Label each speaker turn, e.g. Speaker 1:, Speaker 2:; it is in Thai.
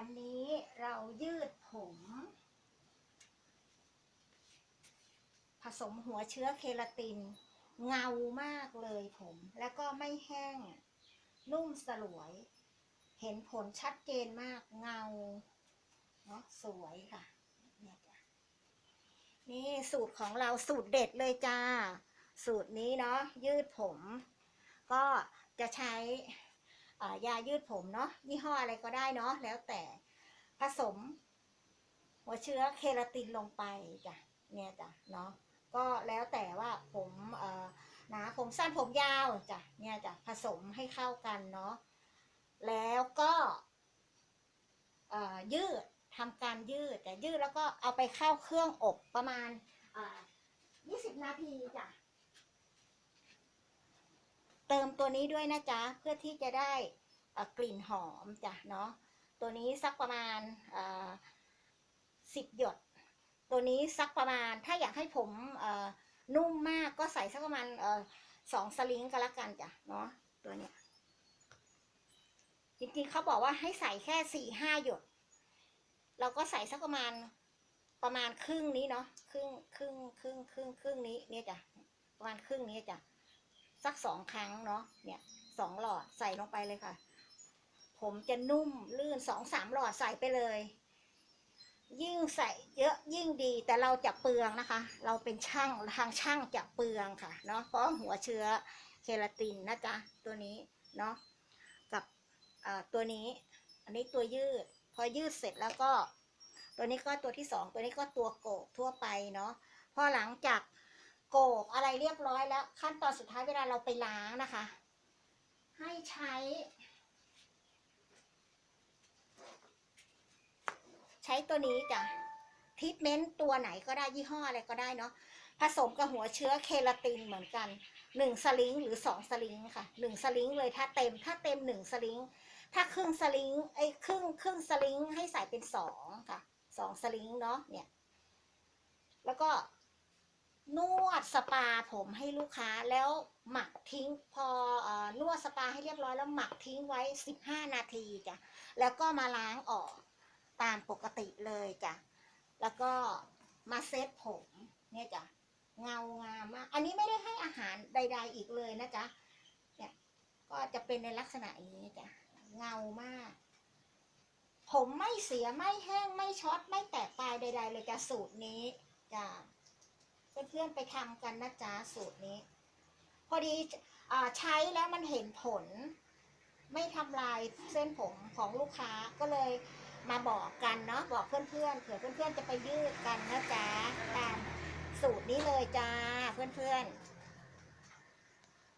Speaker 1: วันนี้เรายืดผม ผสมหัวเชื้อเคราติน เงามากเลยผม แล้วก็ไม่แห้ง นุ่มสลวย เห็นผลชัดเจนมากเงาเนาะสวยค่ะเนี่ยจ้ะนี่สูตรของเราสูตรเด็ดเลยจ้า สูตรนี้เนาะยืดผม ก็จะใช้ ยายืดผมเนาะยี่ห้ออะไรก็ได้เนาะแล้วแต่ผสม หัวเชื้อเคราตินลงไปจ้ะเนี่ยจ้ะเนาะก็แล้วแต่ว่าผมเอ่อนาผมสั้นผมยาวจ้ะเนี่ยจ้ะผสมให้เข้ากันเนาะแล้วก็ยืดทำการยืดแต่ยืดแล้วก็เอาไปเข้าเครื่องอบประมาณอ่า20 นาทีจ้ะ เติมตัวนี้ด้วยนะจ๊ะ เพื่อที่จะได้กลิ่นหอมจ้ะเนาะ ตัวนี้สักประมาณสิบหยด ตัวนี้สักประมาณถ้าอยากให้ผมนุ่มมากก็ใส่สักประมาณสองสลิงก็แล้วกันจ้ะเนาะตัวเนี้ยจริงๆเขาบอกว่าให้ใส่แค่สี่ห้าหยด เราก็ใส่สักประมาณประมาณครึ่งนี้เนาะครึ่งครึ่งครึ่งครึ่งครึ่งนี้เนี่ยจ้ะประมาณครึ่งนี้จ้ะ สักสองครั้งเนาะเนี่ยสองหลอดใส่ลงไปเลยค่ะ ผมจะนุ่มลื่นสองสามหลอดใส่ไปเลย ยิ่งใส่เยอะยิ่งดีแต่เราจะเปลืองนะคะ เราเป็นช่างทางช่างจะเปลืองค่ะเนาะเพราะหัวเชื้อเคราตินนะจ๊ะตัวนี้เนาะกับอ่าตัวนี้ อันนี้ตัวยืด พอยืดเสร็จแล้วก็ ตัวนี้ก็ตัวที่สองตัวนี้ก็ตัวโกกทั่วไปเนาะพอหลังจาก โกกอะไรเรียบร้อยแล้ว ขั้นตอนสุดท้ายเวลาเราไปล้างนะคะ ให้ใช้ ใช้ตัวนี้จ้ะทิทเมนต์ตัวไหนก็ได้ยี่ห้ออะไรก็ได้เนาะผสมกับหัวเชื้อเคราตินเหมือนกันหนึ่งสลิงหรือสองสลิงค่ะหนึ่งสลิงเลยถ้าเต็มถ้าเต็มหนึ่งสลิงถ้าครึ่งสลิงไอ้ครึ่งครึ่งสลิงให้ใส่เป็นสองค่ะสองสลิงเนาะเนี่ย แล้วก็นว ดสปาผมให้ลูกค้าแล้วหมักทิ้งพอออนวดสปาให้เรียบร้อยแล้วหมักทิ้งไว้ 15 นาทีจ้ะแล้วก็มาล้างออกตามปกติเลยจ้ะแล้วก็มาเซตผมเนี่ยจ้ะเงางามมาก อันนี้ไม่ได้ให้อาหารใด ๆ อีกเลยนะจ๊ะเนี่ยก็จะเป็นในลักษณะอย่างนี้จ้ะเงามาก ผมไม่เสียไม่แห้งไม่ช็อตไม่แตกปลายใด ๆ เลยจ้ะสูตรนี้จ้ะ เพื่อนๆไปทำกันนะจ๊ะสูตรนี้ พอดีอ่าใช้แล้วมันเห็นผล ไม่ทำลายเส้นผมของลูกค้าก็เลยมาบอกกันเนาะบอกเพื่อนๆเผื่อเพื่อนๆจะไปยืดกันนะจ๊ะตามสูตรนี้เลยจ้าเพื่อนๆ